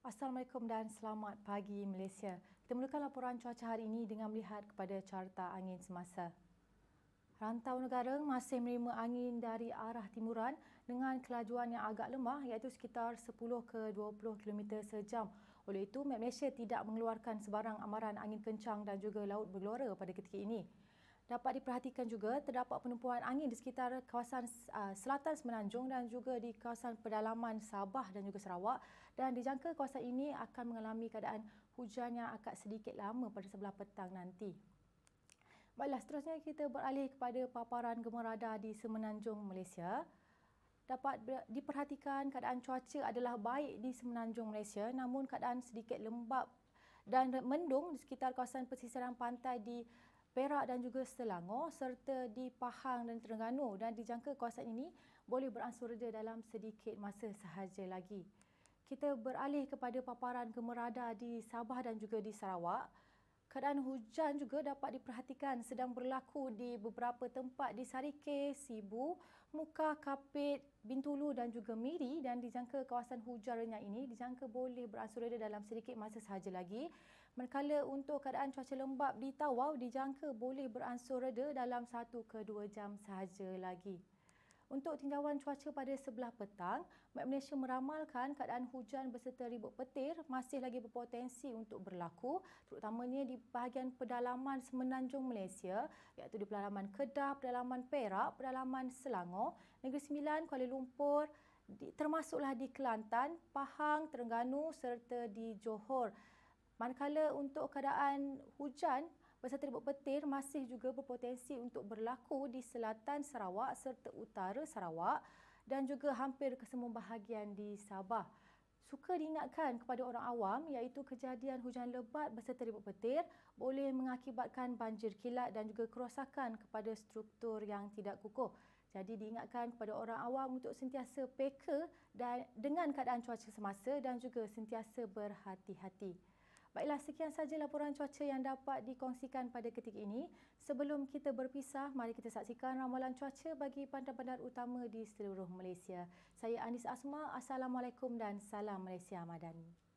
Assalamualaikum dan selamat pagi Malaysia. Kita mulakan laporan cuaca hari ini dengan melihat kepada carta angin semasa. Rantau negara masih menerima angin dari arah timuran dengan kelajuan yang agak lemah iaitu sekitar 10 ke 20 km sejam. Oleh itu, Malaysia tidak mengeluarkan sebarang amaran angin kencang dan juga laut bergelora pada ketika ini. Dapat diperhatikan juga terdapat penumpuan angin di sekitar kawasan uh, selatan Semenanjung dan juga di kawasan pedalaman Sabah dan juga Sarawak dan dijangka kawasan ini akan mengalami keadaan hujan yang akan sedikit lama pada sebelah petang nanti. Baiklah, seterusnya kita beralih kepada paparan gemerada di Semenanjung Malaysia. Dapat diperhatikan keadaan cuaca adalah baik di Semenanjung Malaysia namun keadaan sedikit lembap dan mendung di sekitar kawasan pesisiran pantai di Perak dan juga Selangor serta di Pahang dan Terengganu dan dijangka kawasan ini boleh beransur reda dalam sedikit masa sahaja lagi. Kita beralih kepada paparan kemerada di Sabah dan juga di Sarawak. Keadaan hujan juga dapat diperhatikan sedang berlaku di beberapa tempat di Sarike, Sibu, Muka, Kapit, Bintulu dan juga Miri dan dijangka kawasan hujan renyah ini dijangka boleh beransur reda dalam sedikit masa sahaja lagi. Manakala untuk keadaan cuaca lembap di Tawau dijangka boleh beransur reda dalam 1 ke 2 jam sahaja lagi. Untuk tinjauan cuaca pada sebelah petang, Met Malaysia meramalkan keadaan hujan berserta ribut petir masih lagi berpotensi untuk berlaku terutamanya di bahagian pedalaman semenanjung Malaysia iaitu di pedalaman Kedah, pedalaman Perak, pedalaman Selangor, Negeri Sembilan, Kuala Lumpur, termasuklah di Kelantan, Pahang, Terengganu serta di Johor. Manakala untuk keadaan hujan Berserta ribut petir masih juga berpotensi untuk berlaku di selatan Sarawak serta utara Sarawak dan juga hampir ke semua bahagian di Sabah. Suka diingatkan kepada orang awam iaitu kejadian hujan lebat berserta ribut petir boleh mengakibatkan banjir kilat dan juga kerosakan kepada struktur yang tidak kukuh. Jadi diingatkan kepada orang awam untuk sentiasa peka dan dengan keadaan cuaca semasa dan juga sentiasa berhati-hati. Baiklah, sekian saja laporan cuaca yang dapat dikongsikan pada ketika ini. Sebelum kita berpisah, mari kita saksikan ramalan cuaca bagi bandar-bandar utama di seluruh Malaysia. Saya Anis Asma. Assalamualaikum dan salam Malaysia Madani.